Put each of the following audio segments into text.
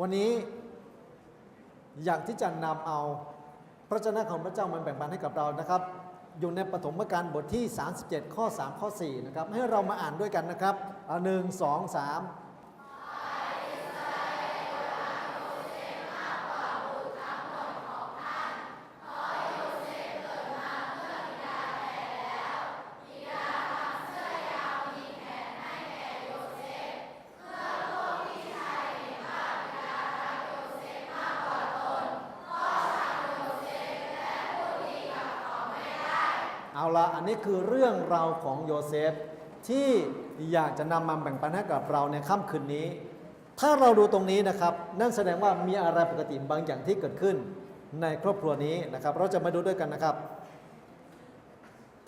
วันนี้อยากที่จะนำเอาพระเจ้าของพระเจ้ามาแบ่งปันให้กับเรานะครับ อยู่ในปฐมกาลบทที่ 37 ข้อ 3 ข้อ 4 นะครับ ให้เรามาอ่านด้วยกันนะครับหนึ่งสองสาม เอาละอันนี้คือเรื่องราวของโยเซฟ ที่อยากจะนำมาแบ่งปันให้กับเราในค่ำคืนนี้ ถ้าเราดูตรงนี้นะครับ นั่นแสดงว่ามีอะไรปกติบางอย่างที่เกิดขึ้นในครอบครัวนี้นะครับ เราจะมาดูด้วยกันนะครับ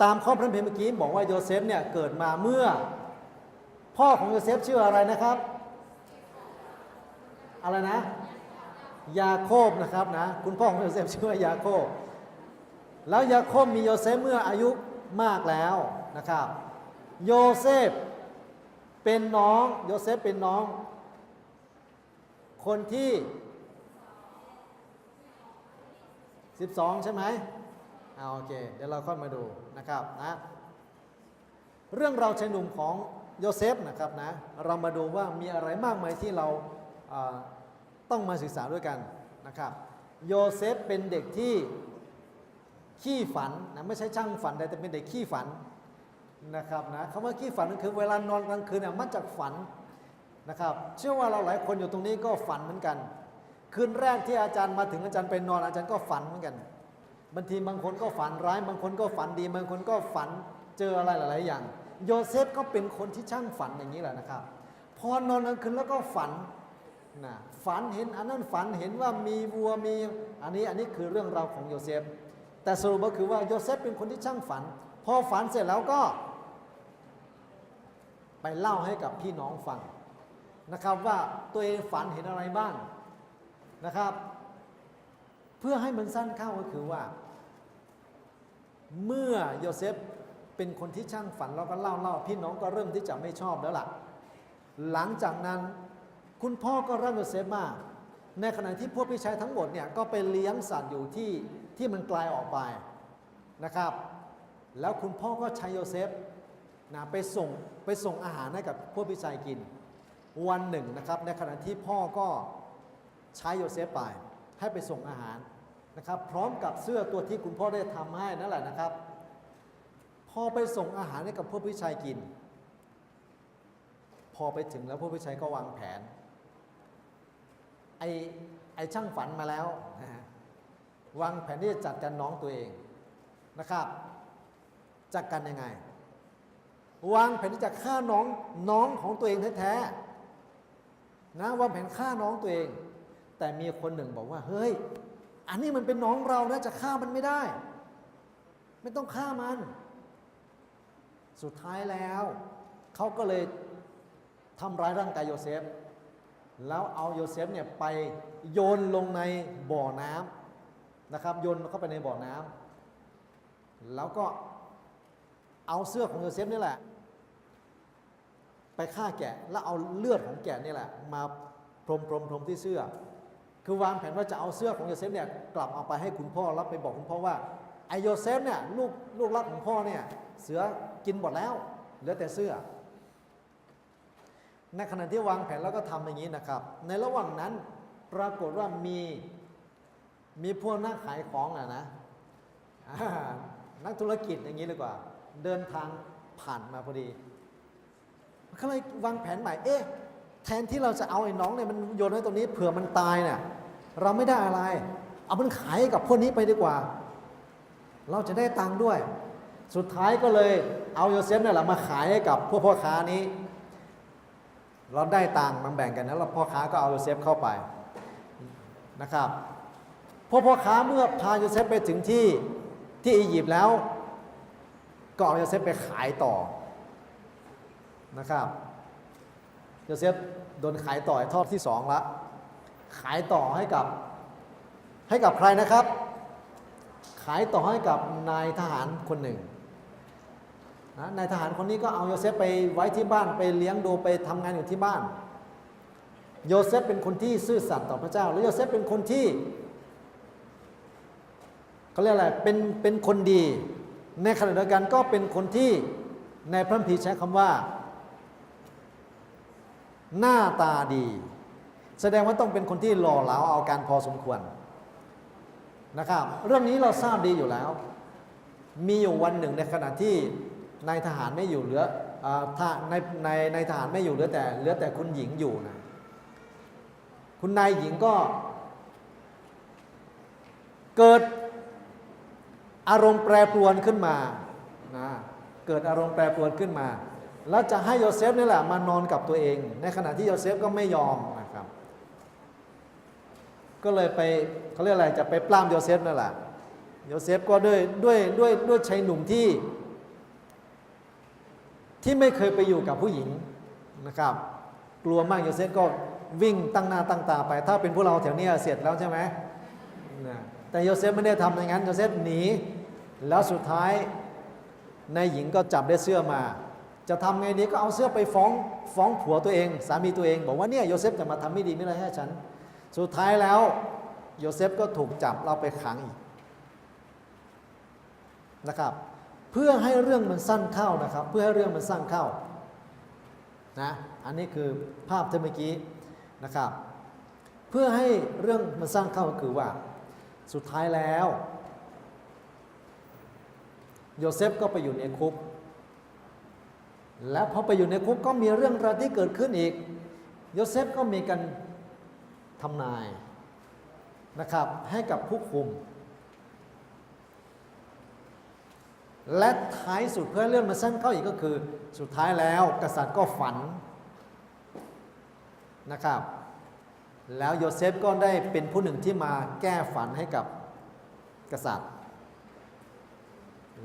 ตามข้อพระคัมภีร์เมื่อกี้บอกว่าโยเซฟเนี่ยเกิดมาเมื่อ พ่อของโยเซฟชื่ออะไรนะครับ อะไรนะ ยาโคบนะครับนะ คุณพ่อของโยเซฟชื่อว่ายาโคบ แล้วยาโคบมีโยเซฟเมื่ออายุมากแล้วนะครับ โยเซฟเป็นน้องโยเซฟเป็นน้อง คนที่ 12 ใช่ไหมเอาโอเค เดี๋ยวเราค่อยมาดูนะครับนะเรื่องราวชายหนุ่มของโยเซฟนะครับนะเรามาดูว่ามีอะไรมากมายที่เราาต้องมาศึกษาด้วยกันนะครับ โยเซฟเป็นเด็กที่ ขี้ฝันนะไม่ใช่ช่างฝันแต่เป็นเด็กขี้ฝันนะครับนะคำว่าขี้ฝันก็คือเวลานอนกลางคืนเนี่ยมันจากฝันนะครับเชื่อว่าเราหลายคนอยู่ตรงนี้ก็ฝันเหมือนกัน คืนแรกที่อาจารย์มาถึงอาจารย์ไปนอนอาจารย์ก็ฝันเหมือนกันบางทีบางคนก็ฝันร้าย บางคนก็ฝันดี บางคนก็ฝันเจออะไรหลาย ๆ อย่าง โยเซฟก็เป็นคนที่ช่างฝันอย่างนี้แหละนะครับ พอนอนกลางคืนแล้วก็ฝันนะฝันเห็นอันนั้นฝันเห็นว่ามีวัวมีอันนี้อันนี้คือเรื่องราวของโยเซฟ แต่สรุปก็คือว่าโยเซฟเป็นคนที่ช่างฝัน พอฝันเสร็จแล้วก็ ไปเล่าให้กับพี่น้องฟังนะครับว่าตัวเองฝันเห็นอะไรบ้างนะครับ เพื่อให้มันสั้นเข้าก็คือว่า เมื่อโยเซฟเป็นคนที่ช่างฝันแล้วก็เล่าเล่าพี่น้องก็เริ่มที่จะไม่ชอบแล้วล่ะ หลังจากนั้นคุณพ่อก็รักโยเซฟมาก ในขณะที่พวกพี่ชายทั้งหมดเนี่ยก็ไปเลี้ยงสัตว์อยู่ที่ที่มันไกลออกไปนะครับ แล้วคุณพ่อก็ใช้โยเซฟนะไปส่งไปส่งอาหารให้กับพวกพี่ชายกิน วันหนึ่งนะครับ ในขณะที่พ่อก็ใช้โยเซฟไปให้ไปส่งอาหารนะครับ พร้อมกับเสื้อตัวที่คุณพ่อได้ทำให้นั่นแหละนะครับ พอไปส่งอาหารให้กับพวกพี่ชายกิน พอไปถึงแล้วพวกพี่ชายก็วางแผน ไอ้ไอ้ช่างฝันมาแล้ววางแผนที่จะจัดการน้องตัวเองนะครับจัดการยังไง วางแผนที่จะฆ่าน้องน้องของตัวเองแท้ๆนะวางแผนฆ่าน้องตัวเอง แต่มีคนหนึ่งบอกว่า เฮ้ย อันนี้มันเป็นน้องเรานะจะฆ่ามันไม่ได้ ไม่ต้องฆ่ามัน สุดท้ายแล้วเขาก็เลยทำร้ายร่างกายโยเซฟ แล้วเอาโยเซฟเนี่ยไปโยนลงในบ่อน้ำนะครับโยนเข้าไปในบ่อน้ำแล้วก็เอาเสื้อของโยเซฟนี่แหละ ไปฆ่าแกะแล้วเอาเลือดของแกะนี่แหละ มาพรมพรมพรมที่เสื้อ คือวางแผนว่าจะเอาเสื้อของโยเซฟเนี่ยกลับเอาไปให้คุณพ่อแล้วไปบอกคุณพ่อว่าไอโยเซฟเนี่ยลูกลูกรักของพ่อเนี่ยเสือกินหมดแล้วเหลือแต่เสื้อ ในขณะที่วางแผนแล้วก็ทำอย่างนี้นะครับ ในระหว่างนั้นปรากฏว่ามีมีพวกนักขายของอะนะนักธุรกิจอย่างนี้เลยกว่า เดินทางผ่านมาพอดีเขาเลยวางแผนใหม่ เอ๊ะ แทนที่เราจะเอาไอ้น้องเนี่ยมันโยนไว้ตรงนี้เผื่อมันตายเนี่ยเราไม่ได้อะไร เอามันขายให้กับพวกนี้ไปดีกว่า เราจะได้ตังค์ด้วย สุดท้ายก็เลยเอาโยเซฟเนี่ยแหละมาขายให้กับพวกพ่อค้านี้ เราได้ตังค์มันแบ่งกันนะแล้วพ่อค้าก็เอาโยเซฟเข้าไปนะครับพวกพ่อค้าเมื่อพาโยเซฟไปถึงที่ที่อียิปต์แล้ว ก็เอาโยเซฟไปขายต่อนะครับโยเซฟโดนขายต่อทอดที่สองละขายต่อให้กับให้กับใครนะครับ ขายต่อให้กับนายทหารคนหนึ่ง นะนายทหารคนนี้ก็เอาโยเซฟไปไว้ที่บ้านไปเลี้ยงดูไปทำงานอยู่ที่บ้าน โยเซฟเป็นคนที่ซื่อสัตย์ต่อพระเจ้า และโยเซฟเป็นคนที่เขาเรียกอะไรเป็นเป็นคนดี ในขณะเดียวกันก็เป็นคนที่ในพระคัมภีร์ใช้คำว่า หน้าตาดี แสดงว่าต้องเป็นคนที่หล่อเหลาเอาการพอสมควรนะครับ เรื่องนี้เราทราบดีอยู่แล้ว มีอยู่วันหนึ่งในขณะที่ นายทหารไม่อยู่เหลือถ้าในในในทหารไม่อยู่เหลือแต่เหลือแต่คุณหญิงอยู่นะคุณนายหญิงก็ เกิดอารมณ์แปรปรวนขึ้นมานะเกิดอารมณ์แปรปรวนขึ้นมา แล้วจะให้โยเซฟนี่แหละมานอนกับตัวเอง ในขณะที่โยเซฟก็ไม่ยอมนะครับ ก็เลยไปเขาเรียกอะไรจะไปปล้ำโยเซฟนั่นแหละโยเซฟก็ด้วยด้วยด้วยด้วยชายหนุ่มที่ ที่ไม่เคยไปอยู่กับผู้หญิงนะครับ กลัวมากโยเซฟก็วิ่งตั้งหน้าตั้งตาไป ถ้าเป็นพวกเราแถวเนี้ยเสร็จแล้วใช่ไหมแต่โยเซฟไม่ได้ทำอย่างนั้นโยเซฟหนี แล้วสุดท้ายนายหญิงก็จับได้เสื้อมา จะทำไงดีก็เอาเสื้อไปฟ้องฟ้องผัวตัวเอง สามีตัวเอง บอกว่าเนี่ยโยเซฟจะมาทำไม่ดีไม่ไรให้ฉัน สุดท้ายแล้วโยเซฟก็ถูกจับเราไปขังอีกนะครับ เพื่อให้เรื่องมันสั้นเข้านะครับ เพื่อให้เรื่องมันสั้นเข้านะอันนี้คือภาพที่เมื่อกี้นะครับ เพื่อให้เรื่องมันสั้นเข้าก็คือว่า สุดท้ายแล้วโยเซฟก็ไปอยู่ในคุก แล้วพอไปอยู่ในคุกก็มีเรื่องราวที่เกิดขึ้นอีก โยเซฟก็มีการทำนายนะครับให้กับผู้คุม และท้ายสุดเพื่อเรื่องมันสั้นเข้าอีกก็คือ สุดท้ายแล้วกษัตริย์ก็ฝันนะครับ แล้วโยเซฟก็ได้เป็นผู้หนึ่งที่มาแก้ฝันให้กับกษัตริย์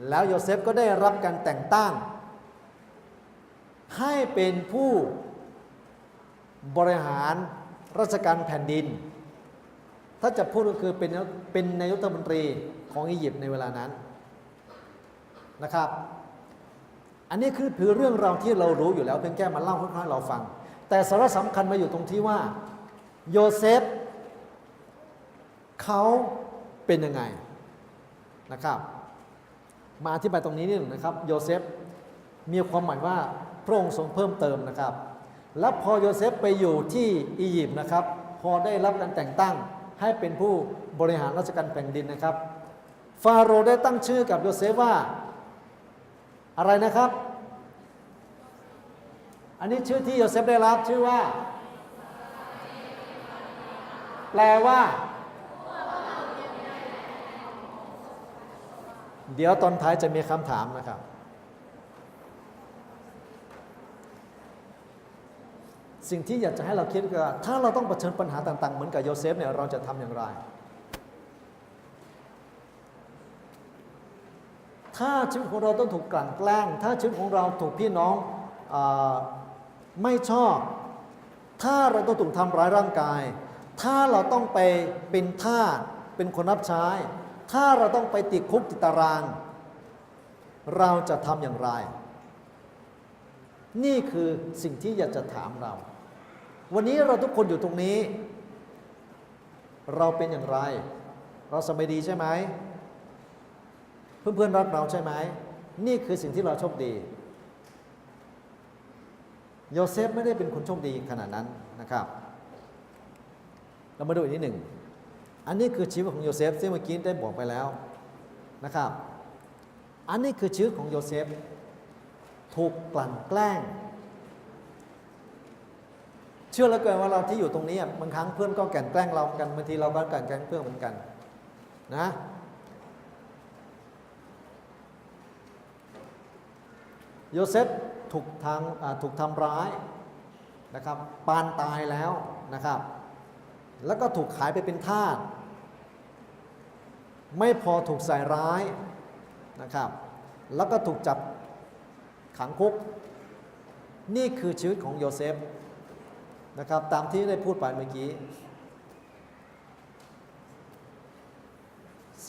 แล้วโยเซฟก็ได้รับการแต่งตั้ง ให้เป็นผู้บริหารราชการแผ่นดิน ถ้าจะพูดก็คือเป็นเป็นนายกรัฐมนตรีของอียิปต์ในเวลานั้น นะครับ อันนี้คือคือเรื่องราวที่เรารู้อยู่แล้วเพียงแค่มาเล่าให้เราฟัง แต่สาระสำคัญมาอยู่ตรงที่ว่าโยเซฟเขาเป็นยังไงนะครับ มาอธิบายตรงนี้นิดหนึ่งนะครับ โยเซฟมีความหมายว่าพระองค์ทรงเพิ่มเติมนะครับ แล้วพอโยเซฟไปอยู่ที่อียิปต์นะครับ พอได้รับการแต่งตั้งให้เป็นผู้บริหารราชการแผ่นดินนะครับ ฟาโรห์ได้ตั้งชื่อกับโยเซฟว่า อะไรนะครับ อันนี้ชื่อที่โยเซฟได้รับชื่อว่า แปลว่า เดี๋ยวตอนท้ายจะมีคำถามนะครับ สิ่งที่อยากจะให้เราคิดก็คือถ้าเราต้องเผชิญปัญหาต่าง ๆ เหมือนกับโยเซฟเนี่ยเราจะทำอย่างไร ถ้าชีวิตของเราต้องถูกกลั่นแกล้ง ถ้าชีวิตของเราถูกพี่น้องอไม่ชอบ ถ้าเราต้องถูกทำร้ายร่างกาย ถ้าเราต้องไปเป็นทาสเป็นคนรับใช้ ถ้าเราต้องไปติดคุกติดตาราง เราจะทำอย่างไร นี่คือสิ่งที่อยากจะถามเรา วันนี้เราทุกคนอยู่ตรงนี้ เราเป็นอย่างไร เราสบายดีใช่ไหม เพื่อนๆรักเราใช่ไหม นี่คือสิ่งที่เราโชคดี โยเซฟไม่ได้เป็นคนโชคดีขนาดนั้นนะครับ เรามาดูอีกนิดหนึ่ง อันนี้คือชีวิตของโยเซฟซึ่งเมื่อกี้ได้บอกไปแล้วนะครับ อันนี้คือชีวิตของโยเซฟถูกกลั่นแกล้ง เชื่อแล้วเกินว่าเราที่อยู่ตรงนี้อะบางครั้งเพื่อนก็แกล้งแกล้งเราเหมือนกันบางทีเราก็กลั่นแกล้งเพื่อนเหมือนกัน นะ โยเซฟถูกทางถูกทำร้ายนะครับปานตายแล้วนะครับ แล้วก็ถูกขายไปเป็นทาสไม่พอถูกใส่ร้ายนะครับ แล้วก็ถูกจับขังคุก นี่คือชีวิตของโยเซฟนะครับตามที่ได้พูดไปเมื่อกี้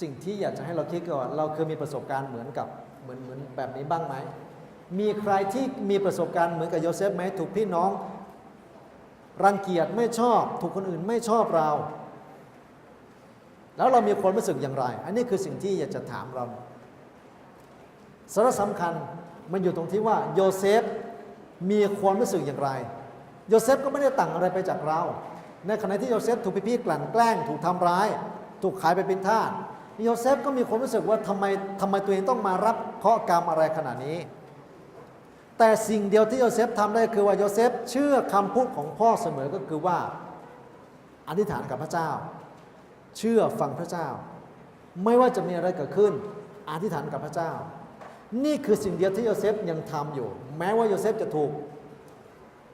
สิ่งที่อยากจะให้เราคิดก่อนเราเคยมีประสบการณ์เหมือนกับเหมือนเหมือนแบบนี้บ้างไหม มีใครที่มีประสบการณ์เหมือนกับโยเซฟไหมถูกพี่น้อง รังเกียจไม่ชอบ ถูกคนอื่นไม่ชอบเรา แล้วเรามีความรู้สึกอย่างไร อันนี้คือสิ่งที่อยากจะถามเราสาระสำคัญมันอยู่ตรงที่ว่าโยเซฟมีความรู้สึกอย่างไร โยเซฟก็ไม่ได้ต่างอะไรไปจากเรา ในขณะที่โยเซฟถูกพี่ๆกลั่นแกล้ง ถูกทำร้าย ถูกขายไปเป็นทาสโยเซฟก็มีความรู้สึกว่าทำไมทำไมตัวเองต้องมารับเคราะห์กรรมอะไรขนาดนี้ แต่สิ่งเดียวที่โยเซฟทำได้คือว่าโยเซฟเชื่อคำพูดของพ่อเสมอก็คือว่าอธิษฐานกับพระเจ้า เชื่อฟังพระเจ้า ไม่ว่าจะมีอะไรเกิดขึ้นอธิษฐานกับพระเจ้า นี่คือสิ่งเดียวที่โยเซฟยังทำอยู่ แม้ว่าโยเซฟจะถูก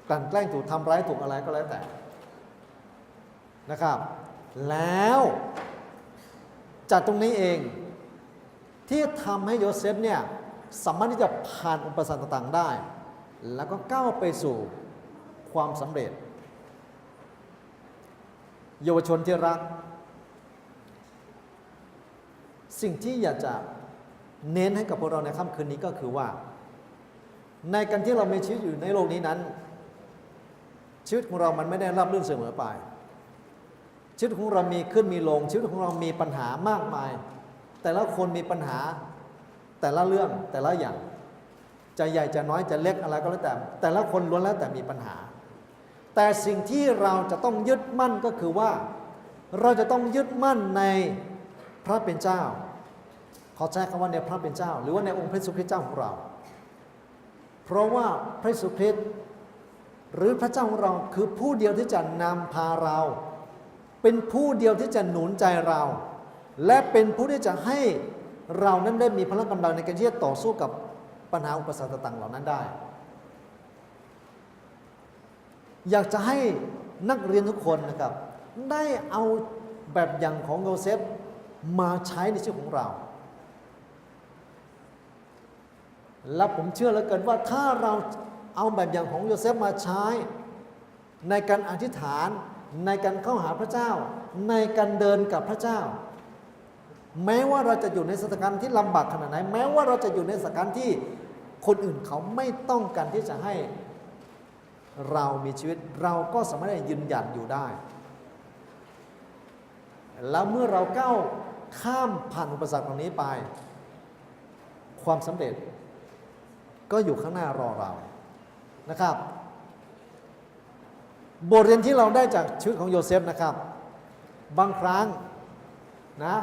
กลั่นแกล้งถูกทำร้ายถูกอะไรก็แล้วแต่นะครับ แล้วจากตรงนี้เองที่ทำให้โยเซฟเนี่ย สามารถที่จะผ่านอุปสรรคต่างๆได้ แล้วก็ก้าวไปสู่ความสำเร็จ เยาวชนที่รัก สิ่งที่อยากจะเน้นให้กับพวกเราในค่ำคืนนี้ก็คือว่า ในการที่เรามีชีวิตอยู่ในโลกนี้นั้น ชีวิตของเรามันไม่ได้รับรื่นเสมอไป ชีวิตของเรามีขึ้นมีลง ชีวิตของเรามีปัญหามากมาย แต่ละคนมีปัญหา แต่ละเรื่องแต่ละอย่างจะใหญ่จะน้อยจะเล็กอะไรก็แล้วแต่ แต่ละคนล้วนแล้วแต่มีปัญหา แต่สิ่งที่เราจะต้องยึดมั่นก็คือว่า เราจะต้องยึดมั่นในพระเป็นเจ้าขอใช้คำว่าในพระเป็นเจ้า หรือว่าในองค์พระสุคริสต์เจ้าของเรา เพราะว่าพระสุคริสต์หรือพระเจ้าของเราคือผู้เดียวที่จะนำพาเรา เป็นผู้เดียวที่จะหนุนใจเรา และเป็นผู้ที่จะให้ เรานั้นได้มีพลังกำลังในการที่จะต่อสู้กับปัญหาอุปสรรคต่างๆเหล่านั้นได้ อยากจะให้นักเรียนทุกคนนะครับ ได้เอาแบบอย่างของโยเซฟมาใช้ในชีวิตของเรา และผมเชื่อเหลือเกินว่าถ้าเราเอาแบบอย่างของโยเซฟมาใช้ ในการอธิษฐาน ในการเข้าหาพระเจ้า ในการเดินกับพระเจ้า แม้ว่าเราจะอยู่ในสถานการณ์ที่ลำบากขนาดไหน แม้ว่าเราจะอยู่ในสถานการณ์ที่คนอื่นเขาไม่ต้องการที่จะให้เรามีชีวิต เราก็สามารถยืนหยัดอยู่ได้ แล้วเมื่อเราก้าวข้ามผ่านอุปสรรคเหล่านี้ไป ความสำเร็จ ก็อยู่ข้างหน้ารอเรานะครับ บทเรียนที่เราได้จากชีวิตของโยเซฟนะครับ บางครั้งนะ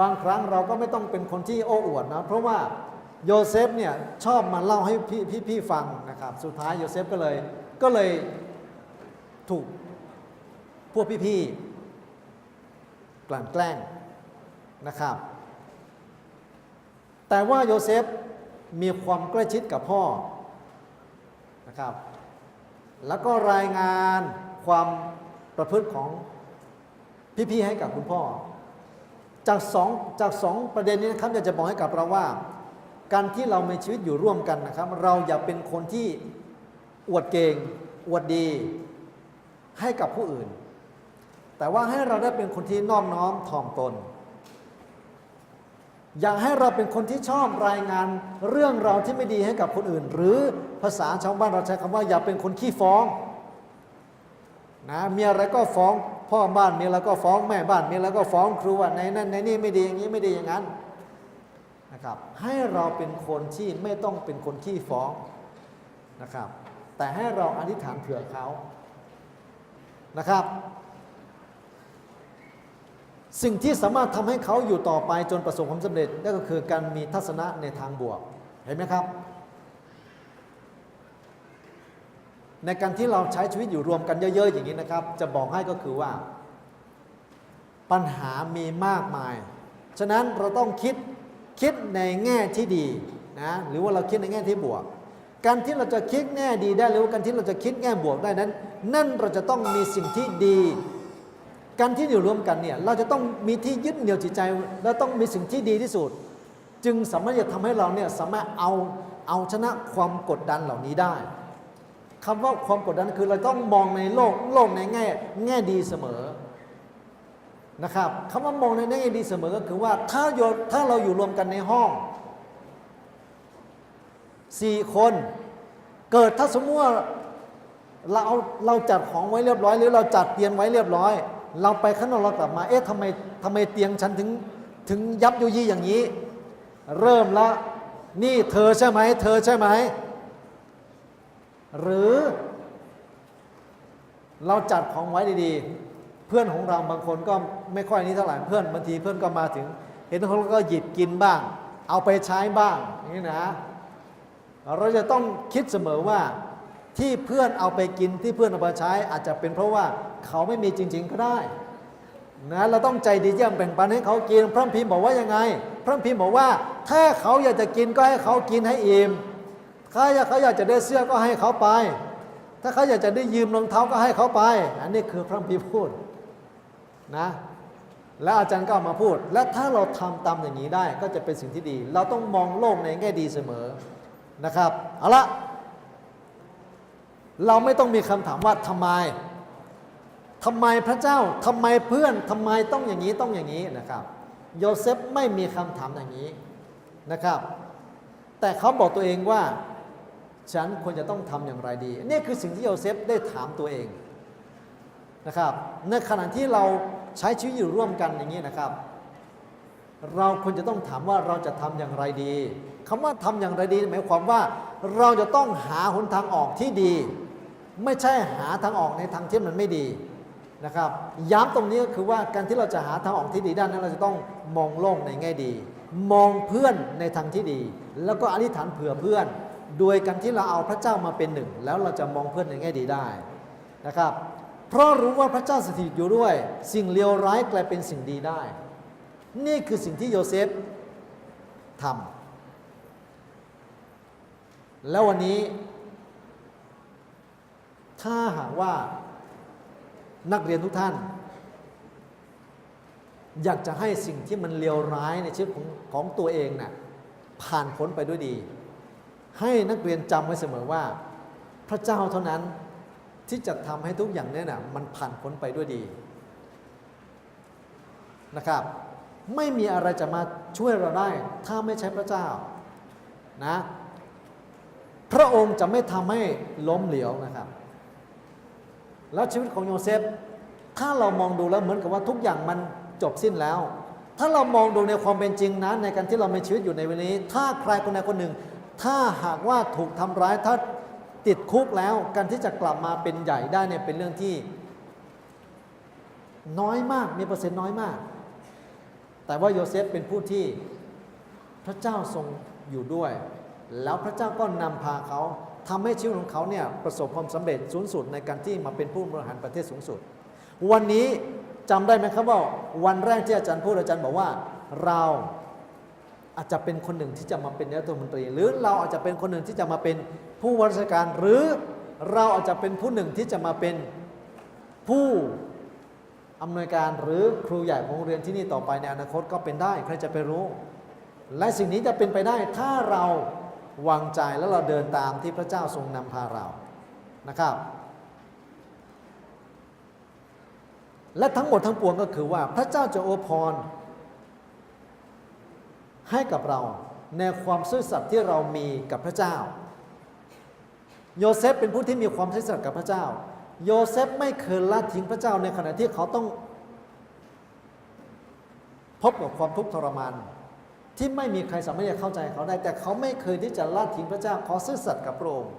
บางครั้งเราก็ไม่ต้องเป็นคนที่โอ้อวดนะ เพราะว่าโยเซฟเนี่ยชอบมาเล่าให้พี่พี่พฟังนะครับ สุดท้ายโยเซฟก็เลยก็เลยถูกพวกพี่ๆกลั่นแกล้งนะครับ แต่ว่าโยเซฟมีความใกล้ชิดกับพ่อนะครับ แล้วก็รายงานความประพฤติของพี่ๆให้กับคุณพ่อ จากสองจากสองประเด็นนี้นะครับอยากจะบอกให้กับเราว่า การที่เรามีชีวิตอยู่ร่วมกันนะครับ เราอย่าเป็นคนที่อวดเก่งอวดดีให้กับผู้อื่น แต่ว่าให้เราได้เป็นคนที่นอบน้อมถ่อมตน อย่าให้เราเป็นคนที่ชอบรายงานเรื่องเราที่ไม่ดีให้กับคนอื่น หรือภาษาชาวบ้านเราใช้คำว่า อย่าเป็นคนขี้ฟ้องนะมีอะไรก็ฟ้อง พ่อบ้านมีอะไรก็ฟ้องแม่บ้านมีอะไรก็ฟ้องครูว่าในนั้นในนี่ไม่ดีอย่างนี้ไม่ดีอย่างนั้นนะครับ ให้เราเป็นคนที่ไม่ต้องเป็นคนขี้ฟ้องนะครับ แต่ให้เราอธิษฐานเผื่อเขานะครับ สิ่งที่สามารถทำให้เขาอยู่ต่อไปจนประสบความสำเร็จนั่นก็คือการมีทัศนะในทางบวกเห็นไหมครับ ในการที่เราใช้ชีวิตอยู่รวมกันเยอะ ๆ อย่างนี้นะครับ จะบอกให้ก็คือว่า ปัญหามีมากมาย ฉะนั้นเราต้องคิดคิดในแง่ที่ดีนะหรือว่าเราคิดในแง่ที่บวก การที่เราจะคิดแง่ดีได้หรือว่าการที่เราจะคิดแง่บวกได้นั้น นั่นเราจะต้องมีสิ่งที่ดี การที่อยู่ร่วมกันเนี่ยเราจะต้องมีที่ยึดเหนี่ยวจิตใจ และต้องมีสิ่งที่ดีที่สุด จึงสามารถจะทำให้เราเนี่ยสามารถเอาเอาชนะความกดดันเหล่านี้ได้ คำว่าความกดดันคือเราต้องมองในโลกโลกในแง่แง่ดีเสมอนะครับคำว่ามองในแง่ดีเสมอก็คือว่าถ้าโยถ้าเราอยู่รวมกันในห้องสี่คนเกิดถ้าสมมติว่าเราเอาเราจัดของไว้เรียบร้อยหรือเราจัดเตียงไว้เรียบร้อย เราไปข้างนอกเรากลับมาเอ๊ะทำไมทำไมเตียงฉันถึงถึงยับยุยี่อย่างนี้ เริ่มละนี่เธอใช่ไหมเธอใช่ไหม หรือ เราจัดของไว้ดีๆ เพื่อนของเราบางคนก็ไม่ค่อยนี้เท่าไหร่เพื่อนบางทีเพื่อนก็มาถึง เห็นเขาก็หยิบกินบ้าง เอาไปใช้บ้างนี่นะ เราจะต้องคิดเสมอว่าที่เพื่อนเอาไปกินที่เพื่อนเอาไปใช้ อาจจะเป็นเพราะว่าเขาไม่มีจริง ๆ ก็ได้นะเราต้องใจดีเยี่ยมแบ่งปันให้เขากิน พระคัมพ์บอกว่ายังไง พระคัมพ์บอกว่า ถ้าเขาอยากจะกินก็ให้เขากินให้อิ่ม ถ้าเขาอยากจะได้เสื้อก็ให้เขาไป ถ้าเขาอยากจะได้ยืมรองเท้าก็ให้เขาไป อันนี้คือพระคัมภีพูดนะแล้วอาจารย์ก็เอามาพูด และถ้าเราทำตามอย่างนี้ได้ก็จะเป็นสิ่งที่ดี เราต้องมองโลกในแง่ดีเสมอนะครับเอาละเราไม่ต้องมีคำถามว่าทำไมทำไมพระเจ้าทำไมเพื่อนทำไมต้องอย่างนี้ต้องอย่างนี้นะครับ โยเซฟไม่มีคำถามอย่างนี้นะครับ แต่เขาบอกตัวเองว่า ฉันควรจะต้องทำอย่างไรดี นี่คือสิ่งที่โยเซฟได้ถามตัวเองนะครับ ในขณะที่เราใช้ชีวิตอยู่ร่วมกันอย่างนี้นะครับ เราควรจะต้องถามว่าเราจะทำอย่างไรดีคำว่าทำอย่างไรดีหมายความว่าเราจะต้องหาหนทางออกที่ดี ไม่ใช่หาทางออกในทางที่มันไม่ดีนะครับ ย้ำตรงนี้ก็คือว่าการที่เราจะหาทางออกที่ดีด้านั้น เราจะต้องมองโลกในแง่ดี มองเพื่อนในทางที่ดี แล้วก็อธิษฐานเผื่อเพื่อน โดยการที่เราเอาพระเจ้ามาเป็นหนึ่ง แล้วเราจะมองเพื่อนในแง่ดีได้นะครับ เพราะรู้ว่าพระเจ้าสถิตอยู่ด้วย สิ่งเลวร้ายกลายเป็นสิ่งดีได้ นี่คือสิ่งที่โยเซฟทำแล้ววันนี้ ถ้าหากว่านักเรียนทุกท่าน อยากจะให้สิ่งที่มันเลวร้ายในชีวิตของของตัวเองนะ่ะผ่านพ้นไปด้วยดี ให้นักเรียนจำไว้เสมอว่า พระเจ้าเท่านั้นที่จะทำให้ทุกอย่างเนี่ยนะมันผ่านพ้นไปด้วยดีนะครับ ไม่มีอะไรจะมาช่วยเราได้ ถ้าไม่ใช่พระเจ้านะพระองค์จะไม่ทำให้ล้มเหลวนะครับ แล้วชีวิตของโยเซฟ ถ้าเรามองดูแล้วเหมือนกับว่าทุกอย่างมันจบสิ้นแล้ว ถ้าเรามองดูในความเป็นจริงนะในการที่เรามีชีวิตอยู่ในวันนี้ ถ้าใครคนใดคนหนึ่ง ถ้าหากว่าถูกทำร้ายถ้าติดคุกแล้วการที่จะกลับมาเป็นใหญ่ได้เนี่ยเป็นเรื่องที่ น้อยมากมีเปอร์เซ็นต์น้อยมาก แต่ว่าโยเซฟเป็นผู้ที่พระเจ้าทรงอยู่ด้วย แล้วพระเจ้าก็นำพาเขาทำให้ชีวิตของเขาเนี่ยประสบความสำเร็จสูงสุดในการที่มาเป็นผู้บริหารประเทศสูงสุด วันนี้จำได้ไหมครับว่าวันแรกที่อาจารย์พูดอาจารย์บอกว่าเรา อาจจะเป็นคนหนึ่งที่จะมาเป็นนายกรัฐมนตรี หรือเราอาจจะเป็นคนหนึ่งที่จะมาเป็นผู้ว่าราชการ หรือเราอาจจะเป็นผู้หนึ่งที่จะมาเป็นผู้อำนวยการหรือครูใหญ่ของโรงเรียนที่นี่ต่อไปในอนาคตก็เป็นได้ ใครจะไปรู้ และสิ่งนี้จะเป็นไปได้ถ้าเราวางใจแล้วเราเดินตามที่พระเจ้าทรงนำพาเรานะครับ และทั้งหมดทั้งปวงก็คือว่าพระเจ้าจะอวยพร ให้กับเราในความซื่อสัตย์ที่เรามีกับพระเจ้า โยเซฟเป็นผู้ที่มีความซื่อสัตย์กับพระเจ้า โยเซฟไม่เคยละทิ้งพระเจ้าในขณะที่เขาต้องพบกับความทุกข์ทรมานที่ไม่มีใครสามารถจะเข้าใจเขาได้ แต่เขาไม่เคยที่จะละทิ้งพระเจ้าเขาซื่อสัตย์กับพระองค์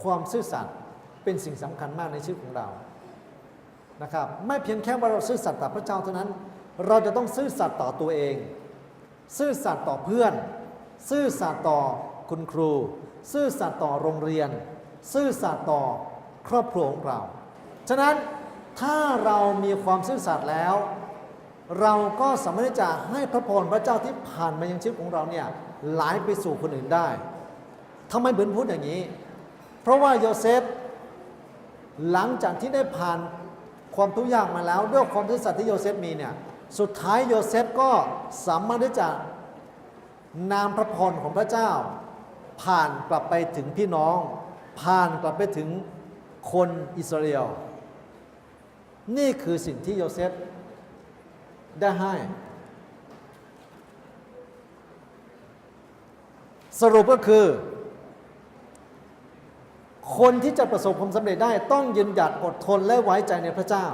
ความซื่อสัตย์เป็นสิ่งสำคัญมากในชีวิตของเรา นะครับไม่เพียงแค่ว่าเราซื่อสัตย์ต่อพระเจ้าเท่านั้น เราจะต้องซื่อสัตย์ต่อตัวเอง ซื่อสัตย์ต่อเพื่อน ซื่อสัตย์ต่อคุณครู ซื่อสัตย์ต่อโรงเรียน ซื่อสัตย์ต่อครอบครัวของเรา ฉะนั้นถ้าเรามีความซื่อสัตย์แล้ว เราก็สามารถจะให้พระพรพระเจ้าที่ผ่านมายังชีวิตของเราเนี่ยไหลไปสู่คนอื่นได้ทำไมเบิร์นพูดอย่างนี้ เพราะว่าโยเซฟหลังจากที่ได้ผ่าน ความทุกข์ยากมาแล้ว ด้วยความซื่อสัตย์ที่โยเซฟมีเนี่ยสุดท้ายโยเซฟก็สามารถที่จะนามพระพรของพระเจ้า ผ่านกลับไปถึงพี่น้อง ผ่านกลับไปถึงคนอิสราเอลนี่คือสิ่งที่โยเซฟได้ให้ สรุปก็คือ คนที่จะประสบความสำเร็จได้ต้องยืนหยัดอดทนและไว้ใจในพระเจ้า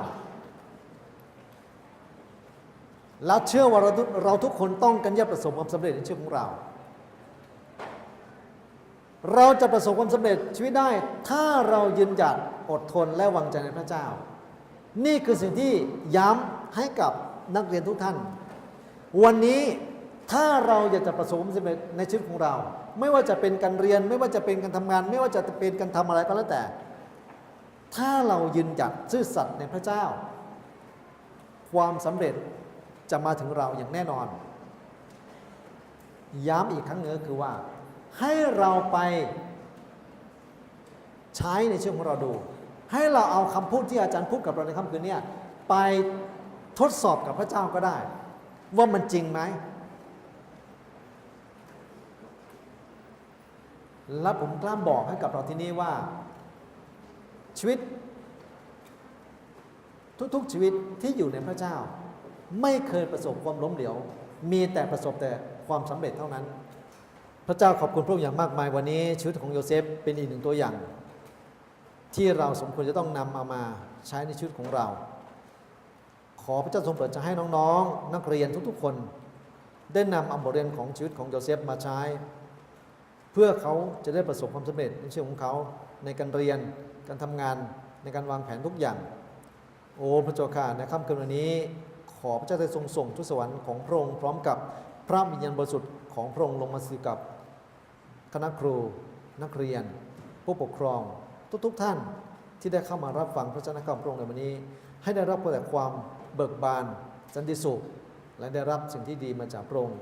แล้วเชื่อว่าเราทุกเราทุกคนต้องกันจะประสบความสำเร็จในชีวิตของเรา เราจะประสบความสำเร็จชีวิตได้ ถ้าเรายืนหยัดอดทนและวางใจในพระเจ้า นี่คือสิ่งที่ย้ำให้กับนักเรียนทุกท่าน วันนี้ถ้าเราอยากจะประสบความสำเร็จในชีวิตของเรา ไม่ว่าจะเป็นการเรียน ไม่ว่าจะเป็นการทำงาน ไม่ว่าจะเป็นการทำอะไรก็แล้วแต่ ถ้าเรายืนหยัดซื่อสัตย์ในพระเจ้า ความสำเร็จจะมาถึงเราอย่างแน่นอน ย้ำอีกครั้งหนึงคือว่า ให้เราไปใช้ในชีวิตของเราดู ให้เราเอาคำพูดที่อาจารย์พูดกับเราในค่ำคืนนี้ไปทดสอบกับพระเจ้าก็ได้ ว่ามันจริงไหม และผมกล้าบอกให้กับเราที่นี่ว่า ชีวิต ทุกๆชีวิตที่อยู่ในพระเจ้า ไม่เคยประสบความล้มเหลวมีแต่ประสบแต่ความสำเร็จเท่านั้น พระเจ้าขอบคุณพระองค์อย่างมากมายวันนี้ชีวิตของโยเซฟเป็นอีกหนึ่งตัวอย่าง ที่เราสมควรจะต้องนำเอามาใช้ในชีวิตของเรา ขอพระเจ้าทรงโปรดจะให้น้องๆนักเรียนทุกๆคน ได้นำเอาบทเรียนของชีวิตของโยเซฟมาใช้ เพื่อเขาจะได้ประสบความสำเร็จในชีวิตของเขาในการเรียนการทำงานในการวางแผนทุกอย่าง โอ้พระเจ้าค่ะในค่ำคืนวันนี้ ขอพระเจ้าได้ทรงส่งทุสวรรค์ของพระองค์พร้อมกับพระวิญญาณบริสุทธิ์ของพระองค์ลงมาสื่อกับคณะครู นักเรียน ผู้ปกครองทุกๆทท่านที่ได้เข้ามารับฟังพระเจ้าของพระองค์ในวันนี้ ให้ได้รับแต่ความเบิกบานสันติสุขและได้รับสิ่งที่ดีมาจากพระองค์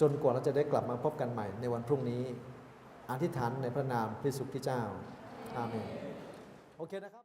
จนกว่าเราจะได้กลับมาพบกันใหม่ในวันพรุ่งนี้ อธิษฐานในพระนามพระสุขที่เจ้า อาเมน โอเคนะครับ